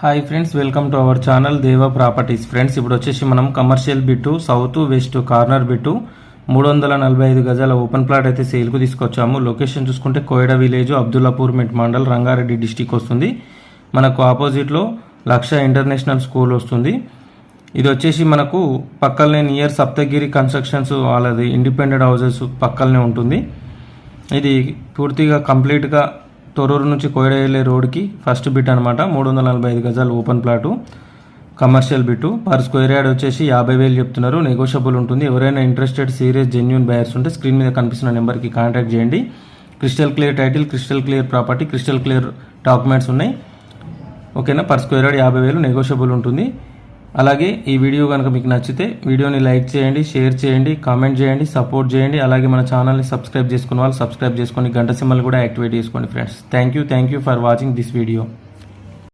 Hi friends welcome to our channel Deva properties friends ఇప్పుడు వచ్చేసి మనం commercial bit south west corner bit మూడు వందల నలభై ఐదు గజాల ఓపెన్ ప్లాట్ అయితే సేల్కు తీసుకొచ్చాము. లొకేషన్ చూసుకుంటే Koyada village Abdullapurmet mandal Rangareddy district వస్తుంది. మనకు ఆపోజిట్లో లక్ష ఇంటర్నేషనల్ స్కూల్ వస్తుంది. ఇది వచ్చేసి మనకు పక్కనే నియర్ సప్తగిరి కన్స్ట్రక్షన్స్ వాళ్ళది ఇండిపెండెంట్ హౌసెస్ పక్కనే ఉంటుంది. ఇది పూర్తిగా కంప్లీట్గా తొర్రూరు నుంచి కోయడేలే రోడ్కి ఫస్ట్ బిట్ అనమాట మూడు వందల నలభై ఐదు గజాలు open plot commercial bit. Per square yard వచ్చేసి యాభై వేలు చెప్తున్నారు. నెగోషియబుల్ ఉంటుంది. ఎవరైనా ఇంట్రెస్టెడ్ సీరియస్ జెన్యున్ బయర్స్ ఉంటే స్క్రీన్ మీద కనిపిస్తున్న నెంబర్కి కాంటాక్ట్ చేయండి. Crystal clear title crystal clear property crystal clear documents ఉన్నాయి. ఓకేనా? పర్ స్క్వేర్ యార్డ్ యాభై వేలు నెగోషియబుల్ ఉంటుంది. అలాగే ఈ వీడియో కనుక మీకు నచ్చితే వీడియోని లైక్ చేయండి షేర్ చేయండి కామెంట్ చేయండి సపోర్ట్ చేయండి అలాగే మన ఛానల్ని సబ్స్క్రైబ్ చేసుకున్న వాళ్ళు సబ్స్క్రైబ్ చేసుకొని గంట సింబల్ కూడా యాక్టివేట్ చేసుకోండి friends. Thank you thank you for watching this video.